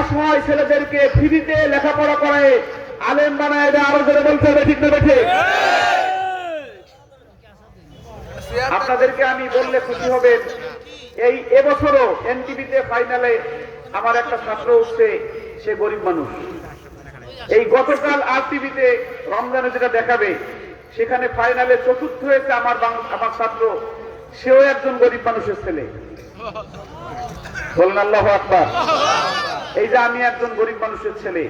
অসহায় ছেলেদেরকে ফ্রিতে লেখাপড়া করে। আলেম বানায় দেয় আরও জোরে বলতে হবে, ঠিক না বেঠে আপনাদেরকে আমি বললে খুশি হবেন। এই এবছরও এনটিভিতে ফাইনালে আমার একটা ছাত্র উঠছে, সে গরিব মানুষ। এই গতকাল আর টিভিতে রমজানে যেটা দেখাবে, সেখানে ফাইনালে চতুর্থ হয়েছে আমার আমার ছাত্র। সেও একজন গরিব মানুষের ছেলে। বলেন আল্লাহ আকবার। এই যে আমি একজন গরিব মানুষের ছেলে,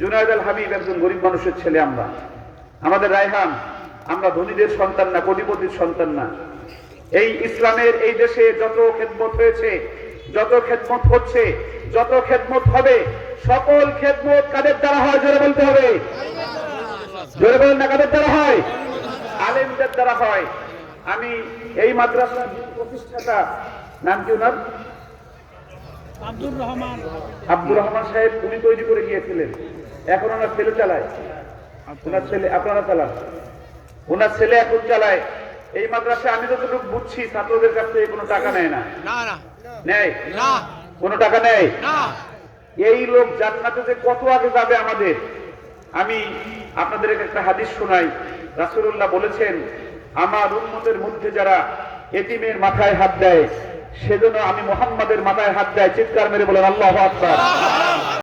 জুনায়দ আল হাবিব একজন গরিব মানুষের ছেলে আমরা। আমাদের রায়হান, আমরা ধনীদের সন্তান না, কোটিপতির সন্তান না। এই ইসলামের এই দেশে যত খেদমত হয়েছে, যত খেদমত হচ্ছে, যত খেদমত হবে, সকল খেদমত কাদের দ্বারা হয়, জোরে বলতে হবে? জোরে বলেন না, কাদের দ্বারা হয়? আলেমদের দ্বারা হয়। আমি এই মাদ্রাসার প্রতিষ্ঠাতা, নাম কি ওনার? আব্দুর রহমান। আব্দুর রহমান সাহেব উনি তৈরি করে গিয়েছিলেন। এখন ওনার ছেলে চালায়। ওনার ছেলে আপনারা চালান। ওনার ছেলে এখন চালায়। এই মাদ্রাসায় আমি যতটুকু বুঝছি ছাত্রদের কাছ থেকে কোনো টাকা নেয় না। না না। নেয়? কোনো টাকা নেয়? এই লোক জান্নাতে যে কত আগে যাবে আমাদের? আমি আপনাদের একটা হাদিস শোনাই। রাসূলুল্লাহ বলেছেন আমার উম্মতের মধ্যে যারা এতিমের মাথায় হাত দেয় সেজন্য আমি মোহাম্মদের মাথায় হাত দেয় চিৎকার মেরে বলেন আল্লাহ আকবার।